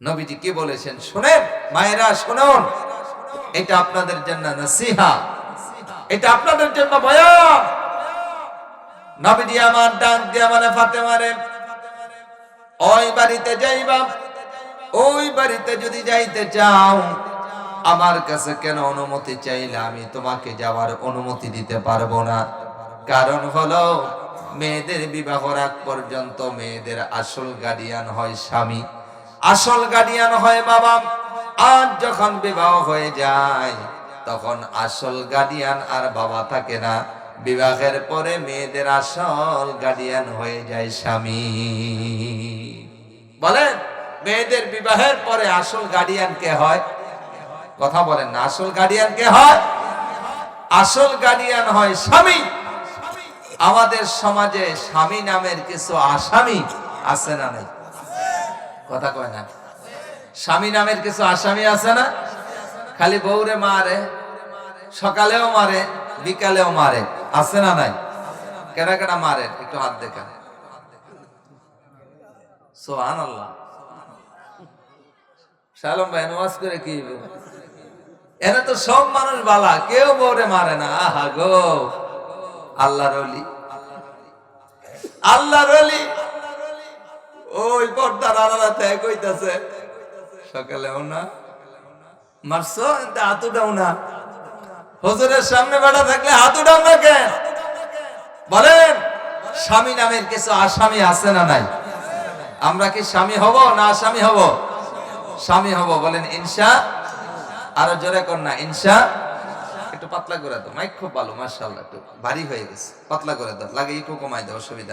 নবীজি কি বলেছেন? শুনেন, মায়েরা, শুনুন। এটা আপনাদের জন্য নসিহা। এটা আপনাদের জন্য বয়ান। নবীজি আমার ডাক দিয়ে মানে ফাতেমারে ওই বাড়িতে যাইবা ওই বাড়িতে যদি যাইতে চাও, আমার কাছে কেন অনুমতি চাইলে আমি তোমাকে যাওয়ার অনুমতি দিতে পারব না। কারণ হলো, মেয়েদের বিবাহ আগ পর্যন্ত মেয়েদের আসল গার্ডিয়ান হয় স্বামী। আসল গার্ডিয়ান হয় বাবা। আর যখন বিবাহ হয়ে যায়, তখন আসল গার্ডিয়ান আর বাবা থাকে না। বিবাহের পরে মেয়েদের আসল গার্ডিয়ান হয়ে যায় স্বামী। বলেন, মেয়েদের বিবাহের পরে আসল গার্ডিয়ান কে হয়? কথা বলেন না, আসল গার্ডিয়ান কে হয়? আসল গার্ডিয়ান হয় স্বামী। আমাদের সমাজে স্বামী নামের কিছু আসামি আছে না নাই? কথা কয় না। স্বামী নামের কিছু আসামি আছে না? খালি বউরে মারে, সকালেও মারে, বিকালেও মারে। আছে না নাই? কেনা কেনা মারে, একটু হাত দেখা সোহান আল্লাহ শালম ভাই, নামাজ করে কি? এনে তো সব মানুষ বালা, কেউ বউরে মারে না। আহা গো। আল্লাহর অলি। আল্লাহর পর্দার আড়ালা ত্যাগ হইতাছে। সকালেও না। মারছো? হাত উঠাও না। হজরের সামনে বেড়া থাকলে হাত উঠাও না কেন? বলেন, স্বামী নামের কিছু আসামি আছে না নাই? আমরা কি স্বামী হব না আসামি হব? স্বামী হব, বলেন ইনসা আরও জোরে কর না ইনসা একটু পাতলা করে দাও, মাইক খুব ভালো মার্শাল্লাহ একটু ভারী হয়ে গেছে। পাতলা করে দাও, লাগে একটু কমাই দাও, অসুবিধা